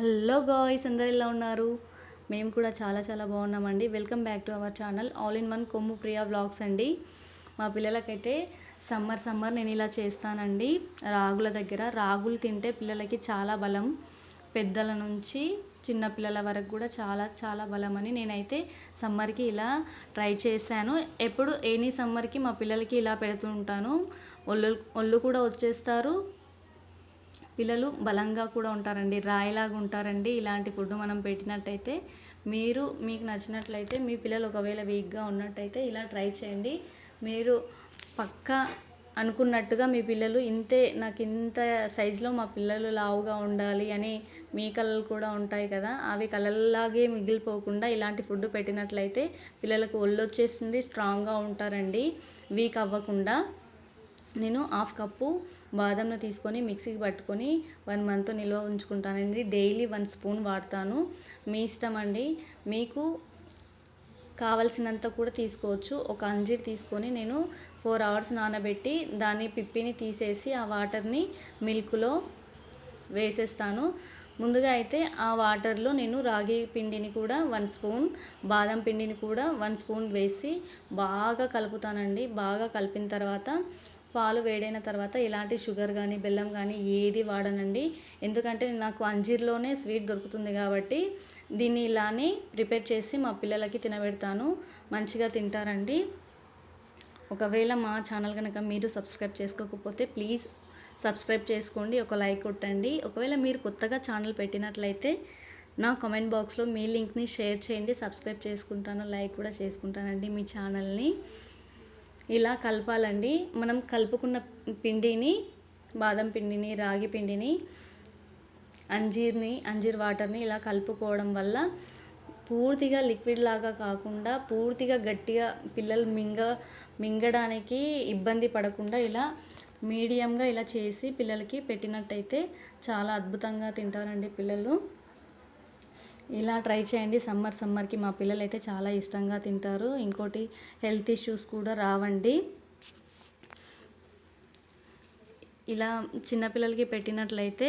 Hello guys అందరు ఎలా ఉన్నారు? మేము కూడా చాలా చాలా బాగున్నామండి. Welcome back to our channel all in one Kommu Priya blogs అండి. మా పిల్లలకైతే సమ్మర్ సమ్మర్ నేను ఇలా చేస్తానండి. రాగుల దగ్గర రాగులు తింటే పిల్లలకి చాలా బలం. పెద్దల నుంచి చిన్న పిల్లల వరకు కూడా చాలా చాలా బలం అని నేనైతే సమ్మర్కి ఇలా ట్రై చేశాను. ఎప్పుడు ఎనీ సమ్మర్కి మా పిల్లలకి ఇలా పెడుతూ ఉంటాను. ఒళ్ళు ఒళ్ళు కూడా వచ్చేస్తారు. పిల్లలు బలంగా కూడా ఉంటారండి రాయిలాగా ఉంటారండి. ఇలాంటి ఫుడ్ మనం పెట్టినట్టయితే మీరు మీకు నచ్చినట్లయితే మీ పిల్లలు ఒకవేళ వీక్గా ఉన్నట్టయితే ఇలా ట్రై చేయండి. మీరు పక్కా అనుకున్నట్టుగా మీ పిల్లలు ఇంతే నాకు ఇంత సైజులో మా పిల్లలు లావుగా ఉండాలి అని మీ కళలు కూడా ఉంటాయి కదా అవి కళల్లాగే మిగిలిపోకుండా ఇలాంటి ఫుడ్ పెట్టినట్లయితే పిల్లలకు ఒళ్ళు వచ్చేసింది స్ట్రాంగ్గా ఉంటారండి. వీక్ అవ్వకుండా నేను హాఫ్ కప్పు బాదంను తీసుకొని మిక్సీకి పట్టుకొని వన్ మంత్ నిల్వ ఉంచుకుంటానండి. డైలీ వన్ స్పూన్ వాడతాను. మీ ఇష్టం అండి. మీకు కావలసినంత కూడా తీసుకోవచ్చు. ఒక అంజీర్ తీసుకొని నేను ఫోర్ అవర్స్ నానబెట్టి దాని పిప్పిని తీసేసి ఆ వాటర్ని మిల్క్లో వేసేస్తాను. ముందుగా అయితే ఆ వాటర్లో నేను రాగి పిండిని కూడా వన్ స్పూన్ బాదం పిండిని కూడా వన్ స్పూన్ వేసి బాగా కలుపుతానండి. బాగా కలిపిన తర్వాత పాలు వేడైన తర్వాత ఇలాంటి షుగర్ కానీ బెల్లం కానీ ఏది వాడనండి. ఎందుకంటే నాకు అంజీర్లోనే స్వీట్ దొరుకుతుంది కాబట్టి దీన్ని ఇలానే ప్రిపేర్ చేసి మా పిల్లలకి తినబెడతాను. మంచిగా తింటారండి. ఒకవేళ మా ఛానల్ కనుక మీరు సబ్స్క్రైబ్ చేసుకోకపోతే ప్లీజ్ సబ్స్క్రైబ్ చేసుకోండి ఒక లైక్ కొట్టండి. ఒకవేళ మీరు కొత్తగా ఛానల్ పెట్టినట్లయితే నా కామెంట్ బాక్స్లో మీ లింక్ని షేర్ చేయండి. సబ్స్క్రైబ్ చేసుకుంటాను లైక్ కూడా చేసుకుంటానండి మీ ఛానల్ని. ఇలా కలపాలండి. మనం కలుపుకున్న పిండిని బాదం పిండిని రాగి పిండిని అంజీర్ని అంజీర్ వాటర్ని ఇలా కలుపుకోవడం వల్ల పూర్తిగా లిక్విడ్ లాగా కాకుండా పూర్తిగా గట్టిగా పిల్లలు మింగ మింగడానికి ఇబ్బంది పడకుండా ఇలా మీడియంగా ఇలా చేసి పిల్లలకి పెట్టినట్టయితే చాలా అద్భుతంగా తింటారండి పిల్లలు. ఇలా ట్రై చేయండి. సమ్మర్ సమ్మర్కి మా పిల్లలు అయితే చాలా ఇష్టంగా తింటారు. ఇంకోటి హెల్త్ ఇష్యూస్ కూడా రావండి. ఇలా చిన్నపిల్లలకి పెట్టినట్లయితే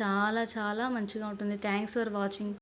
చాలా చాలా మంచిగా ఉంటుంది. Thanks for watching.